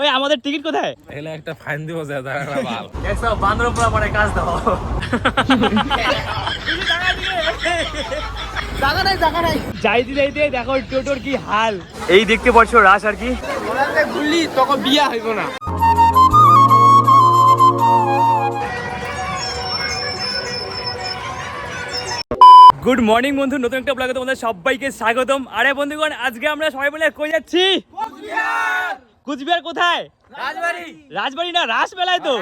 ওই আমাদের টিকিট কোথায়? এলে একটা ফাইন দিব যা দাঁড়া ভালো একশো বান্দর পোড়া পরে কাজ দাও। জায়গা নাই জায়গা নাই। যাইতে যাইতে দেখো টোটোর কি হাল। এই দেখতে পাচ্ছ রাস আর কি? ঘুরলি তখন বিয়া হইব না। গুড মর্নিং বন্ধু। নতুন একটা ব্লগে তোমাদের সবাইকে স্বাগতম। আরে বন্ধুগণ আজকে আমরা সবাই মিলে কই যাচ্ছি? কুচবিহার কোথায়? রাজবাড়ি। রাজবাড়ি না রাস মেলায় তো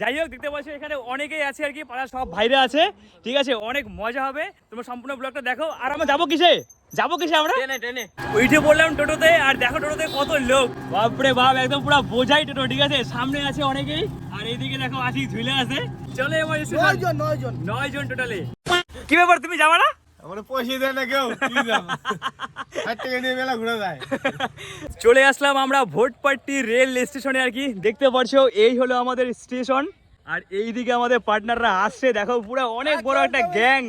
যাই হোক দেখতে পাচ্ছ এখানে অনেকেই আছে আর কি পাড়ার সব ভাইরা আছে। ঠিক আছে অনেক মজা হবে। তোমরা সম্পূর্ণ ব্লগটা দেখো। আর আমরা যাব কিসে? যাব কিসে আমরা? টেনে টেনে উঠে বললাম টোটোতে আর দেখো টোটোতে কত লোক। বাপরে বাপ একদম পুরো বোঝাই টোটো ঠিক আছে? সামনে আছে অনেকেই আর এইদিকে দেখো আশিক ঝুলে আছে। চলে এবার নয় জন নয় জন নয় জন টোটালে কি ব্যাপার তুমি যাবা না? চলে আসলাম আমরা ভোটপাট্টি রেল স্টেশনে আর কি। দেখতে পারছ এই হলো আমাদের স্টেশন। আর এইদিকে আমাদের পার্টনাররা আসছে দেখো পুরো অনেক বড় একটা গ্যাং।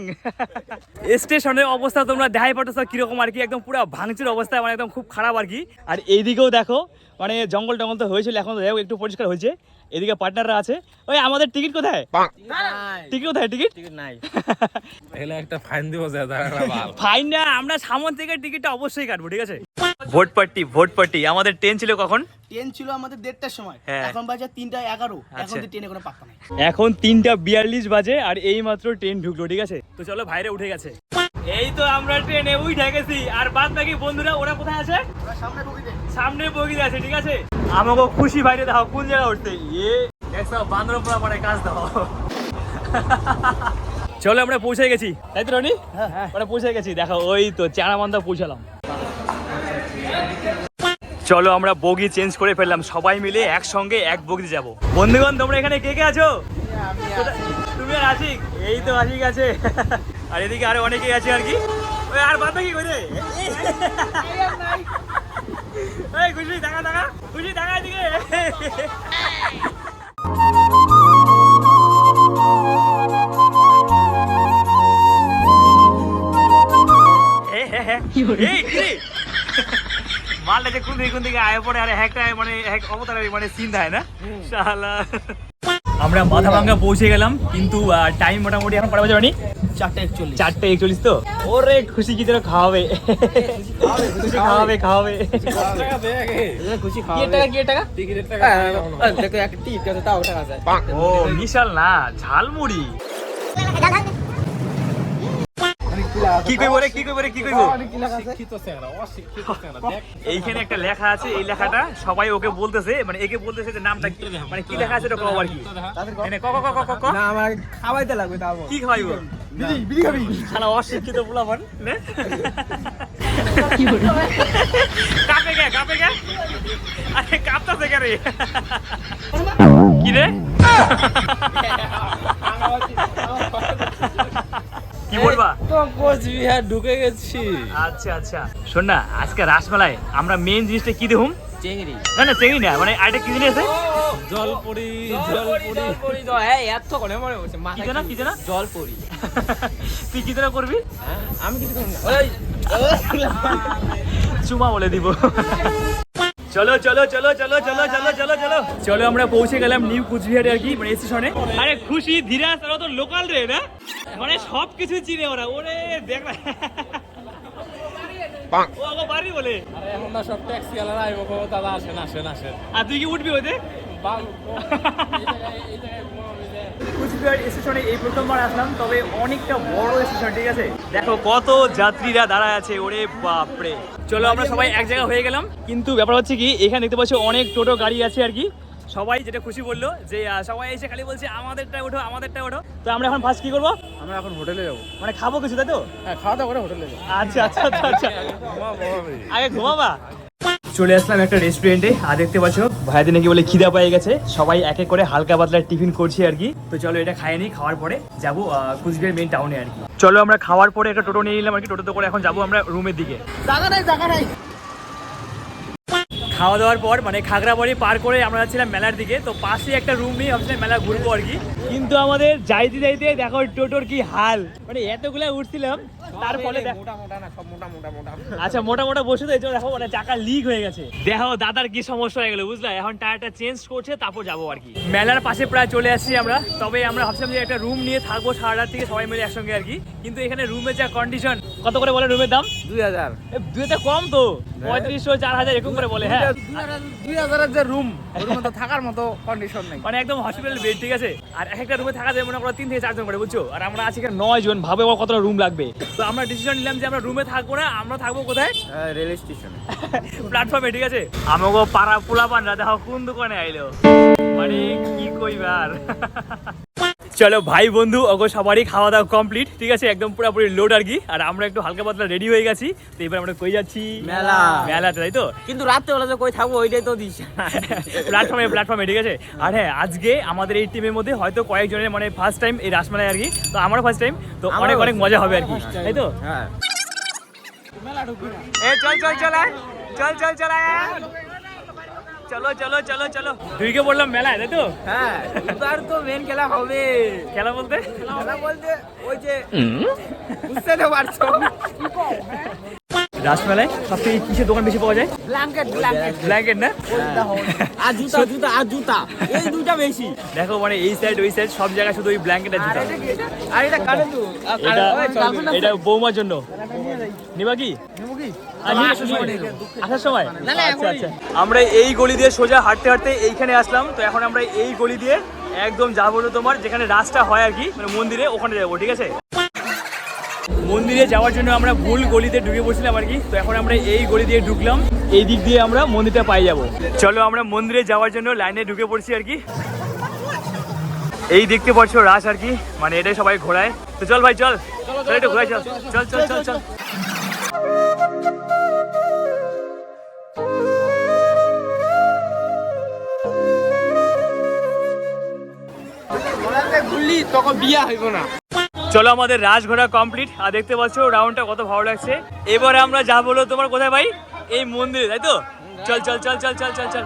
স্টেশনের অবস্থা তোমরা দেখাই পাচ্ছ কীরকম আর কি একদম পুরো ভাঙচুর অবস্থা মানে একদম খুব খারাপ আর কি। আর এইদিকেও দেখো মানে জঙ্গল টঙ্গল তো হয়েছিল এখন দেখো একটু পরিষ্কার হয়েছে। এদিকে পার্টনাররা আছে। ওই আমাদের টিকিট কোথায়? টিকিট কোথায় টিকিট? নাই। এলে একটা ফাইন দিব যা দাঁড়া ফাইন না আমরা সামন থেকে টিকিটটা অবশ্যই কাটবো ঠিক আছে? Vote party vote party. আমাদের ট্রেন ছিল কখন? ট্রেন ছিল আমাদের দেড়টার সময়। হ্যাঁ। এখন বাজে তিনটা এগারো। এখন আচ্ছা। ট্রেনে কোনো নাই। এখন তিনটা বিয়াল্লিশ বাজে আর এই মাত্র ট্রেন ঢুকলো ঠিক আছে? তো চলো ভাইরে উঠে গেছে। এই তো আমরা ট্রেনে উঠে গেছি। আর বাদ বাকি বন্ধুরা ওরা কোথায় আছে? সামনে বগিতে। আছে ঠিক আছে? আমাকে খুশি ভাইরে দাও কোন জায়গা উঠতে? ইয়ে একশো বান্দর পোড়া পরে কাজ দাও। চলো আমরা পৌঁছে গেছি। তাই তো রনি? আমরা পৌঁছে গেছি। দেখো ওই তো চারামান্দা পৌঁছালাম। চলো আমরা বগি চেঞ্জ করে ফেললাম। সবাই মিলে একসঙ্গে এক বগিতে যাব। বন্ধুগণ, তোমরা এখানে কে কে আছো? তুমি আর আশিক? এই তো আশিক আছে। আর এদিকে আরও অনেকেই আছে আর কি। ওই, আর বাদ কি করে এই, খুশি দেখা দেখা খুশি দেখা এদিকে। এই? মালটা যে কোন দিকে কোন দিকে আয় পড়ে আর একটা মানে এক অবতার মানে সিন দেয় না? শালা। আমরা মাথা ভাঙ্গা পৌঁছে গেলাম কিন্তু টাইম মোটামুটি এখন কটা বাজে মানে চারটা একচল্লিশ। চারটে একচল্লিশ তো? ওরে খুশি কি তোরা খাওয়াবে? খুশি খাওয়াবে খাওয়াবে। খুশি কি টাকা কি টাকা? টাকা। দেখো একটা টিকিট আছে তাও টাকা যায় ও মিশাল না ঝালমুড়ি। কি কইব রে কি কইব রে কি কইব? এইখানে একটা লেখা আছে এই লেখাটা সবাই ওকে বলতেছে মানে একে বলতেছে যে নামটা কি মানে কি লেখা আছে এটা কও আর কি। এনে ক ক ক ক ক ক? না আমার খাওয়াইতে লাগবে তাও। কি খাইব বিড়ি বিড়ি খাবি? খানা অশিক্ষিত পোলাপান নে? কাপে গে কাপে গে আরে কাপতাছে কে রে? কি রে? বলবা কোচবিহার ঢুকে গেছি। আচ্ছা আচ্ছা। শোন না আজকে রাসমেলায় আমরা মেন জিনিসটা কি দেখুম চেংড়ি। না না না মানে আরেকটা কি জিনিস আছে? জলপুরি জলপুরি এত করে মনে হচ্ছে কি জানা কি জানা? জল পড়ি তুই কি জানা করবি? আমি কিছু না। চুমা বলে দিব। চলো চলো চলো চলো চলো চলো চলো চলো। চলো আমরা পৌঁছে গেলাম নিউ কুচবিহারে আর কি মানে স্টেশনে আরে খুশি ধীরাজ ওরা তো লোকাল রে না? মানে সব কিছু চিনে ওরা। ওরে দেখ না। ও বাড়ি বলে। আরে এখন না সব ট্যাক্সি আলারা আইবো কো দাদা আসেন আসেন আসেন। আর তুই কি উঠবি ওতে কুচবিহার স্টেশনে এই প্রথমবার আসলাম তবে অনেকটা বড় স্টেশন ঠিক আছে? দেখো কত যাত্রীরা দাঁড়ায় আছে ওরে বাপরে। চলো আমরা সবাই এক জায়গা হয়ে গেলাম। কিন্তু ব্যাপার হচ্ছে কি এখানে দেখতে পাচ্ছ অনেক টোটো গাড়ি আছে আর কি। সবাই যেটা খুশি বলল যে সবাই এসে খালি বলছে আমাদেরটা ওঠো আমাদেরটা ওঠো। তো আমরা এখন ফার্স্ট কি করব? আমরা এখন হোটেলে যাব। মানে খাব কিছু তাই তো? হ্যাঁ খাওয়া দাওয়া করে হোটেলে যাব। আচ্ছা আচ্ছা আচ্ছা আচ্ছা। আগে ঘুমাবা? চলে আসলাম একটা রেস্টুরেন্টে আর দেখতে পাচ্ছ ভাইদের নাকি বলে খিদা পেয়ে গেছে। সবাই এক এক করে হালকা পাতলা টিফিন করছি আর কি। তো চলো এটা খাইয়ে নিই খাওয়ার পরে যাব কুচবিহার মেন টাউনে আর কি। চলো আমরা খাওয়ার পরে একটা টোটো নিয়ে নিলাম আর কি। টোটোতে করে এখন যাব আমরা রুমের দিকে। জায়গা নাই জায়গা নাই। খাওয়া দাওয়ার পর মানে খাগড়াবাড়ি পার করে আমরা যাচ্ছিলাম মেলার দিকে। তো পাশে একটা রুম নিয়ে ভাবছিলাম মেলা ঘুরবো আর কি। কিন্তু আমাদের যাইতে যাইতে দেখো টোটোর কি হাল। মানে এতগুলো উঠছিলাম তার ফলে মোটা মোটা না সব মোটা মোটা মোটা। আচ্ছা মোটা মোটা বসে তো এই জন্য দেখো মানে চাকা লিক হয়ে গেছে। দেখো দাদার কি সমস্যা হয়ে গেল বুঝলা? এখন টায়ারটা চেঞ্জ করছে তারপর যাব আর কি। মেলার পাশে প্রায় চলে আসছি আমরা। তবে আমরা ভাবছিলাম যে একটা রুম নিয়ে থাকব সারা রাত থেকে সবাই মিলে একসঙ্গে আর কি। কিন্তু এখানে রুমের যা কন্ডিশন কত করে বলে রুমের দাম? দুই হাজার। এ, দুইতে কম তো। পঁয়ত্রিশশো চার হাজার এরকম করে বলে হ্যাঁ। দুই হাজারের যে রুম মতো থাকার মতো কন্ডিশন নেই। মানে একদম হসপিটাল বেড ঠিক আছে? আর এক একটা রুমে থাকা যায় মনে করো তিন থেকে চারজন করে বুঝছ? আর আমরা আছি এখানে নয় জন ভাবে কতটা রুম লাগবে। তো আমরা ডিসিশন নিলাম যে আমরা রুমে থাকব না আমরা থাকব কোথায়? রেল স্টেশন প্ল্যাটফর্মে ঠিক আছে? আমাকে পাড়া পোলা পানরা দেখো কোন দোকানে আইলো। মানে কি কইবার? চলো ভাই বন্ধু ওগো সবারই খাওয়া দাওয়া কমপ্লিট ঠিক আছে? একদম পুরোপুরি লোড আর কি। আর আমরা একটু হালকা পাতলা রেডি হয়ে গেছি তো এবার আমরা কই যাচ্ছি? মেলা। মেলাতে তাই তো? কিন্তু রাত্রে বেলা যে কই থাকব ওইটাই তো দিস। প্ল্যাটফর্মে প্ল্যাটফর্মে ঠিক আছে? আর হ্যাঁ আজকে আমাদের এই টিমের মধ্যে হয়তো কয়েকজনের মানে ফার্স্ট টাইম এই রাসমেলায় আর কি। তো আমারও ফার্স্ট টাইম তো অনেক অনেক মজা হবে আর কি তাই তো? হ্যাঁ। এ চল চল চল। চল চল চল আয়। চলো চলো চলো চলো। দুইকে বললাম মেলায় তাই তো? হ্যাঁ এবার তো মেন খেলা হবে। খেলা বলতে? খেলা বলতে ওই যে বুঝতে তো পারছ। রাসমেলায় কিসের দোকান বেশি পাওয়া যায়? ব্ল্যাঙ্কেট ব্ল্যাঙ্কেট ব্ল্যাঙ্কেট না? আর জুতা জুতা আর জুতা। এই দুইটা বেশি। দেখো মানে এই সাইড ওই সাইড সব জায়গায় শুধু ওই ব্ল্যাঙ্কেট আর জুতা। আর এটা কানে এটা এটা বৌমার জন্য। নিবা কি? আসার সময় আচ্ছা আচ্ছা আমরা এই গলি দিয়ে সোজা হাঁটতে হাঁটতে এইখানে আসলাম। তো এখন আমরা এই গলি দিয়ে একদম যাব তোমার যেখানে রাস্তা হয় আর কি মানে মন্দিরে ওখানে যাব ঠিক আছে? মন্দিরে যাওয়ার জন্য আমরা ভুল গলিতে ঢুকে পড়ছিলাম আর কি তো এখন আমরা এই গলি দিয়ে ঢুকলাম। এই দিক দিয়ে আমরা মন্দিরটা পাই যাব। চলো আমরা মন্দিরে যাওয়ার জন্য লাইনে ঢুকে পড়ছি আর কি। এই দেখতে পাচ্ছ রাস আর কি মানে এটাই সবাই ঘোরায়। তো চল ভাই চল। চল একটু ঘোরাই চল। চল চল চল চল। তখন বিয়া হইব না। চলো আমাদের রাজ ঘোরা কমপ্লিট আর দেখতে পাচ্ছ রাউন্ডটা কত ভালো লাগছে। এবারে আমরা যা বলো তোমার কোথায় ভাই? এই মন্দিরে তাই তো? চল চল চল চল চল চল চল।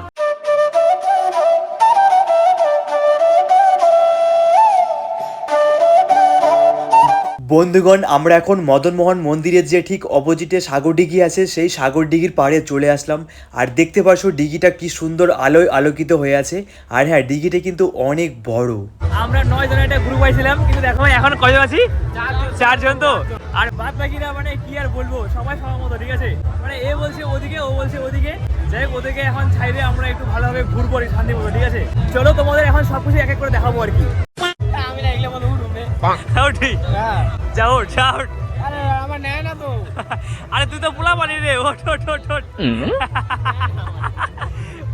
বন্ধুগণ আমরা এখন মদনমোহন মন্দিরের যে ঠিক অপোজিটে সাগর ডিঘি আছে সেই সাগর ডিঘির পাড়ে চলে আসলাম। আর দেখতে পাচ্ছ ডিঘিটা কি সুন্দর আলোয় আলোকিত হয়ে আছে। আর হ্যাঁ ডিঘিটা কিন্তু অনেক বড়। আমরা নয় জনের একটা গ্রুপ আইছিলাম কিন্তু দেখো এখন কয়জন আছি? চারজন তো। আর বাদ বাকিরা মানে কি আর বলব সবাই সবার মতো ঠিক আছে? মানে এ বলছে ওদিকে ও বলছে ওদিকে। যাই হোক ওদেরকে এখন ছাইরে আমরা একটু ভালোভাবে ঘুরবো শান্তি মতো ঠিক আছে? চলো তোমাদের এখন সব কিছু এক এক করে দেখাবো আর কি। আমি না এগুলো মতো যাও ঠিক। হ্যাঁ। যাও যাও। আরে আমার নেয় না তো। আরে তুই তো পোলা পানি রে। ওঠ ওঠ ওঠ ওঠ।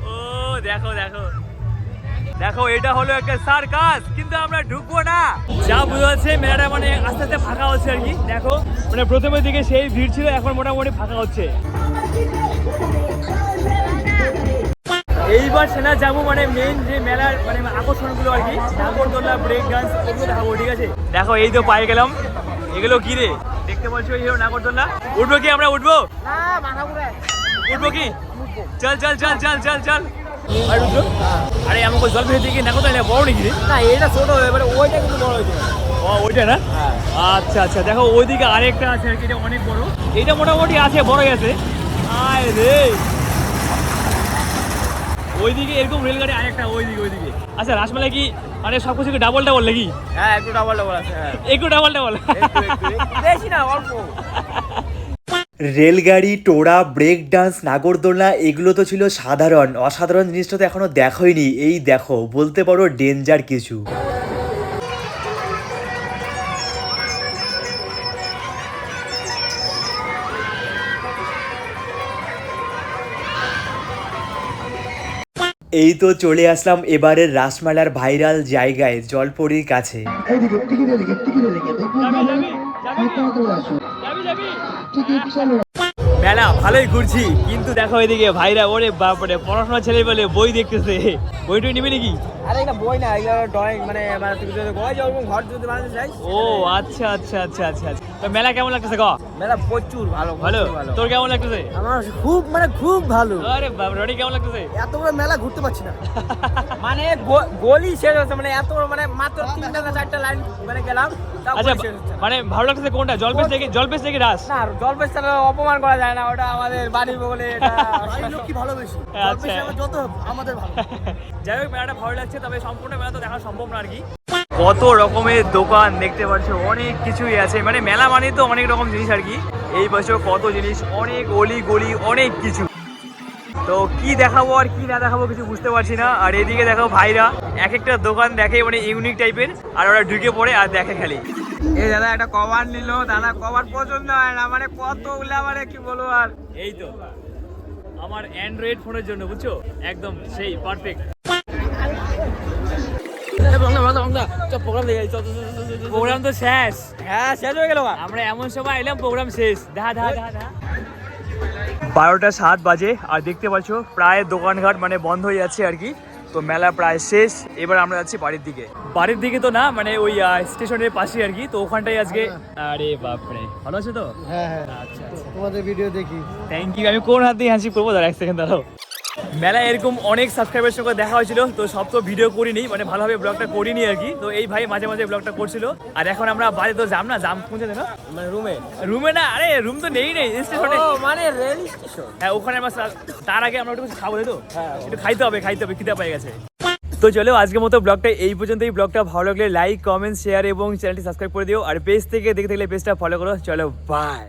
ও দেখো দেখো। দেখো এটা হলো একটা সার্কাস কিন্তু আমরা ঢুকবো না। যা বোঝা যাচ্ছে মেলাটা মানে আস্তে আস্তে ফাঁকা হচ্ছে আর কি। দেখো মানে প্রথমের দিকে সেই ভিড় ছিল এখন মোটামুটি ফাঁকা হচ্ছে। এইবার সেনা যাব মানে মেন যে মেলার মানে আকর্ষণগুলো আর কি নাগরদোলা ব্রেক ডান্স এগুলো দেখাবো ঠিক আছে? দেখো এই তো পায়ে গেলাম। এগুলো কি রে? দেখতে পাচ্ছ এই হলো নাগরদোলা? উঠবো কি আমরা? উঠবো? না মাথা ঘুরে উঠবো কি? চল চল চল চল চল চল। আর আমাকে জল ফেলে দিয়ে নাগরদোলা বড় নাকি না এটা ছোট এবারে ওইটা কিন্তু বড় হয়েছে ও ওইটা না? আচ্ছা আচ্ছা দেখো ওইদিকে আরেকটা আছে আর কি এটা অনেক বড়। এইটা মোটামুটি আছে বড়ই আছে আয় রে। ওইদিকে এরকম রেলগাড়ি আরেকটা ওইদিকে ওইদিকে। আচ্ছা রাসমেলা কি মানে সব কিছু ডাবল ডাবল নাকি? হ্যাঁ একটু ডাবল ডাবল আছে হ্যাঁ। একটু ডাবল ডাবল বেশি না অল্প। রেলগাড়ি টোড়া ব্রেক ডান্স নাগরদোলনা এগুলো তো ছিল সাধারণ অসাধারণ জিনিসটা তো এখনও দেখোইনি এই দেখো বলতে পারো ডেঞ্জার কিছু এই তো চলে আসলাম এবারের রাসমেলার ভাইরাল জায়গায় জলপরির কাছে মেলা ভালোই ঘুরছি। কিন্তু দেখো এদিকে ভাইরা ওরে বাপরে পড়াশোনা ছেলে বলে বই দেখতেছে। বই টই নিবি নাকি? আরে এটা বই না এগুলো ড্রয়িং মানে মানে তুমি যদি ঘর যদি বানাতে চাই ও আচ্ছা আচ্ছা আচ্ছা আচ্ছা আচ্ছা। তো মেলা কেমন লাগতেছে ক মেলা প্রচুর ভালো ভালো? তোর কেমন লাগতেছে? আমার খুব মানে খুব ভালো। আরে রনি কেমন লাগতেছে? এত বড় মেলা ঘুরতে পারছি না। মানে গলি শেষ হচ্ছে মানে এত বড় মানে মাত্র তিনটা না চারটা লাইন মানে গেলাম আচ্ছা। মানে ভালো লাগতেছে কোনটা? জলপেশ থেকে জলপেশ থেকে রাস? না জলপেশ ছাড়া অপমান করা যায় না ওটা আমাদের বাড়ি বলে এটা কি ভালোবেসি। আচ্ছা। যত আমাদের ভালো। যাই হোক মেলাটা ভালো লাগছে তবে সম্পূর্ণ মেলা তো দেখা সম্ভব না আর কি। কত রকমের দোকান দেখতে পাচ্ছ অনেক কিছুই আছে। মানে মেলা মানে তো অনেক রকম জিনিস আর কি। এই বছর কত জিনিস অনেক অলি গলি অনেক কিছু। তো কি দেখাবো আর কি না দেখাবো কিছু বুঝতে পারছি না। আর এদিকে দেখো ভাইরা এক একটা দোকান দেখে মানে ইউনিক টাইপের আর ওরা ঢুকে পড়ে আর দেখে খালি। এই দাদা একটা কভার নিল। দাদা কভার পছন্দ হয় না মানে কতগুলা মানে কি বলব আর? এই তো আমার অ্যান্ড্রয়েড ফোনের জন্য বুঝছ? একদম সেই পারফেক্ট প্রোগ্রাম দেখে প্রোগ্রাম তো শেষ। হ্যাঁ শেষ হয়ে গেল আমরা এমন সময় এলাম প্রোগ্রাম শেষ। দেখা দেখা দেখা বারোটা সাত বাজে আর দেখতে পাচ্ছ প্রায় দোকানঘাট মানে বন্ধ হয়ে যাচ্ছে আর কি। তো মেলা প্রায় শেষ এবার আমরা যাচ্ছি বাড়ির দিকে। বাড়ির দিকে তো না মানে ওই স্টেশনের পাশে আর কি তো ওখানটাই আজকে। আরে বাপরে ভালো আছে তো? হ্যাঁ হ্যাঁ। আচ্ছা আচ্ছা। তোমাদের ভিডিও দেখি। থ্যাংক ইউ আমি কোন হাত দিয়ে হাসি করব? দাঁড়া এক সেকেন্ড দাঁড়াও। মেলায় এরকম অনেক সাবস্ক্রাইবারের সঙ্গে দেখা হয়েছিল তো সব তো ভিডিও করিনি মানে ভালোভাবে ব্লগটা করিনি আর কি। তো এই ভাই মাঝে মাঝে ব্লগটা করছিল। আর এখন আমরা বাড়ি তো যাম না জাম পৌঁছে না? মানে রুমে রুমে না আরে রুম তো নেই নেই স্টেশনে মানে রেল স্টেশন হ্যাঁ ওখানে আমরা তার আগে আমরা একটু খাব তো? হ্যাঁ। একটু খাইতে হবে খাইতে হবে খিদে পেয়ে গেছে। তো চলো আজকের মতো ব্লগটা এই পর্যন্তই। ব্লগটা ভালো লাগলে লাইক কমেন্ট শেয়ার এবং চ্যানেলটি সাবস্ক্রাইব করে দিও। আর পেজ থেকে দেখে থাকলে পেজটা ফলো করো। চলো বাই